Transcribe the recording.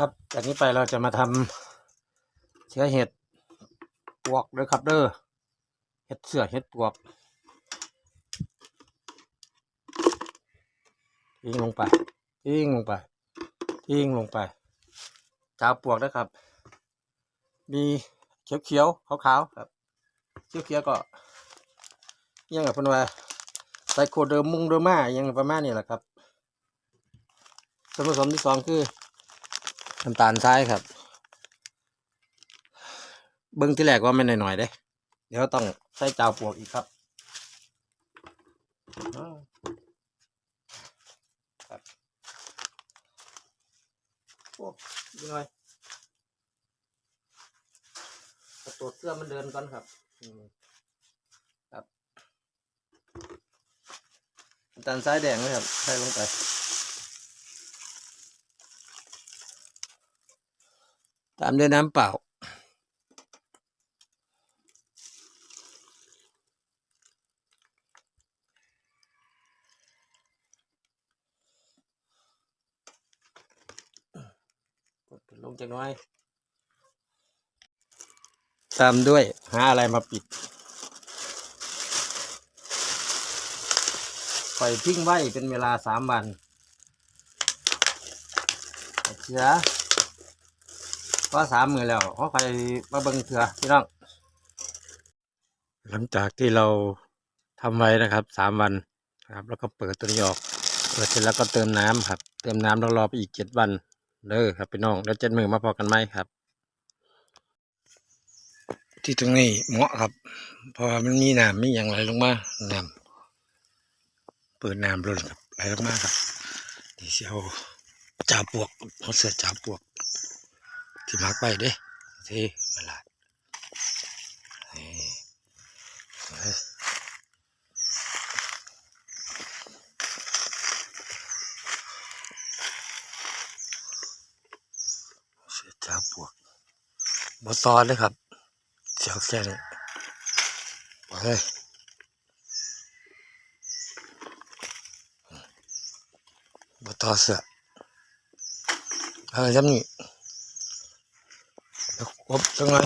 ครับ จากนี้ไปเราจะมาทำเชื้อเห็ดปวกด้วยครับเด้อเห็ดเสือเห็ดปวกทิ้งลงไปทิ้งลงไปทิ้งลงไปจาวปวกนะครับ มีเขียวเขียวขาวขาวๆครับเขียวเขียวๆก็ยังกับพิ่นว่าไซโคเดอร์มุงเดอร์มายังประมาณนี้แหละครับส่วนผสมที่สองคือ น้ำตาลทรายครับ เบิ้องที่แรกว่าไม่นหน่อยๆเด้ เดี๋ยวต้องใส่เจ้าปวกอีกครับอ้าวครับโอ้ดีหน่อยเอาตัวเสื้อมันเดินก่อนครับครับน้ำตาลทรายแดงนะครับใส่ลงไป ตามด้วยน้ำเปล่ากดลงจากหน้อย ตามด้วยหาอะไรมาปิด ปล่อยทิ้งไว้เป็นเวลาสามวันเชื้อ ก็สามมือแล้วเขาใครมาเบิงเถื่อพี่น้อง หลังจากที่เราทำไว้นะครับสามวันนะครับ แล้วก็เปิดตัวนี้ออกเปิดเสร็จแล้วก็เติมน้ำครับ เติมน้ำแล้วรอไปอีกเจ็ดวันเด้อครับพี่น้องแล้วเจ็ดมือมาพอกันไหมครับ ที่ตรงนี้เหมาะครับเพราะมันมีน้ำมีอย่างไรลงมาน้ำเปิดน้ำล้นครับไหลลงมาครับนี่เสียวจ่าปวกเขาเสือจ่าปวก ที่พักไปเด้ที่เวลานี่เสียจ้าปวกบซอนเลยครับเสียวแค่นี้ไปเลยบตอเสือเออจำนี่ 我刚刚